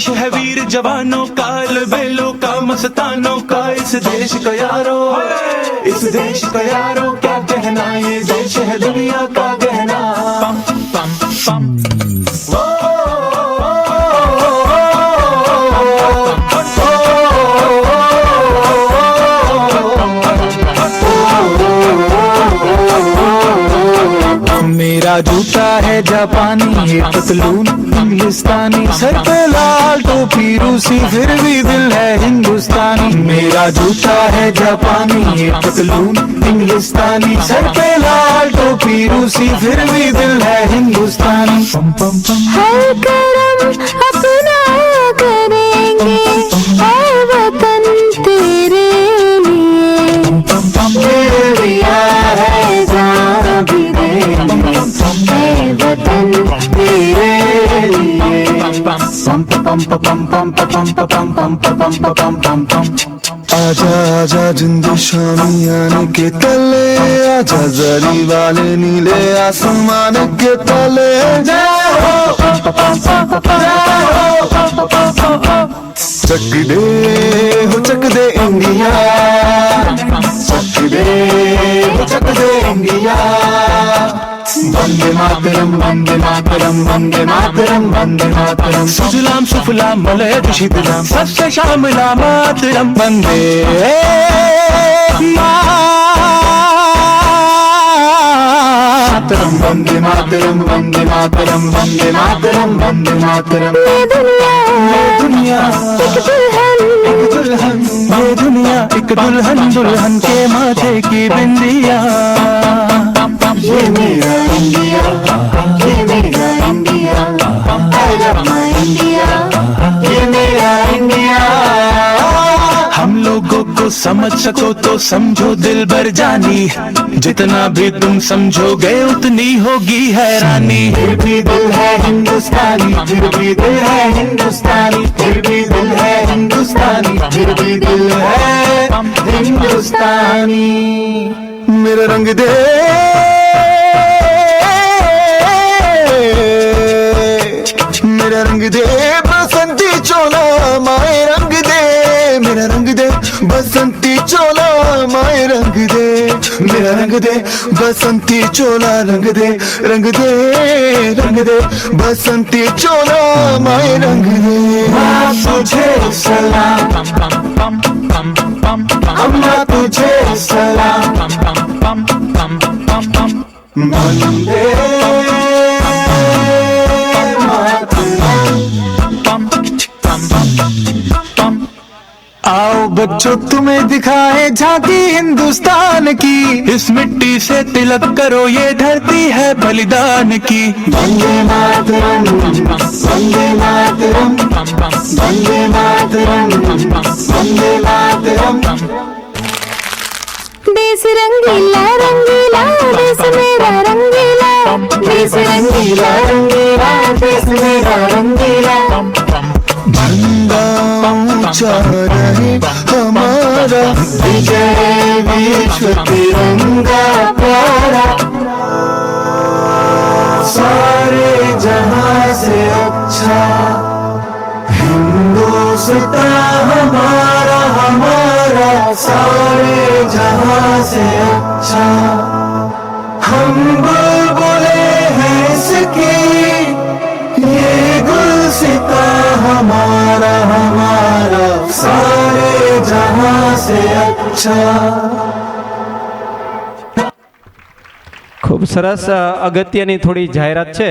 देश है वीर जवानों का बेलों का, मस्तानों का। इस देश का यारो, इस देश का यारो, क्या कहना मेरा जूता है जापानी? ये पतलून हिंदुस्तानी सर पे लाल टोपी रूसी फिर भी दिल है हिंदुस्तानी। मेरा जूता है जापानी ये पतलून हिंदुस्तानी सर पे लाल टोपी रूसी फिर भी दिल है हिंदुस्तानी। पम पम पम आजा आजा जिंद शामी आने के तले आजा जरी वाले नीले आसमान के तले जाओ चक दे हो चक दे इंडिया चक दे हो चक दे इंडिया বন্দে মাতরম বন্দে মাতরম বন্দে মাতরম বন্দে মাতরম সুজলাম সুফলাম মলয় দুষিতলাম সবসে শ্যামলা মাতরম বন্দে मातरम वंदे मातरम वंदे मातरम वंदे मातरम वंदे मातरम ये दुनिया ये दुनिया एक दुल्हन एक दुल्हन ये दुनिया एक दुल्हन दुल्हन के माथे की बिंदिया ये मेरा इंडिया ये मेरा इंडिया my इंडिया ये मेरा इंडिया हम लोगों को समझ सको तो समझो दिल भर जानी। जितना भी तुम समझोगे उतनी होगी हैरानी फिर भी दिल है हिंदुस्तानी फिर भी दिल है हिंदुस्तानी फिर भी दिल है हिंदुस्तानी फिर भी दिल है हिंदुस्तानी। मेरा रंग दे दे बसंती चोला माए रंग दे मेरा रंग दे बसंती चोला माए रंग दे मेरा रंग दे बसंती चोला रंग दे रंग दे रंग दे बसंती चोला माए रंग दे। तुझे सलाम अम्मा तुझे सलाम। वंदे आओ बच्चों तुम्हें दिखाए झांकी हिंदुस्तान की। इस मिट्टी से तिलक करो ये धरती है बलिदान की। वंदे मातरम वंदे मातरम वंदे मातरम वंदे मातरम। देश रंगीला रंगीला देश मेरा रंगीला। देश रंगीला रंगीला देश मेरा रंगीला। रहे हमारा विजय विश्व तिरंगा प्यारा। सारे जहाँ से अच्छा हिंदुस्तान हमारा हमारा। सारे जहाँ से अच्छा हम से अच्छा ખૂબ સરસ અ, અગત્યની થોડી જાહેરાત છે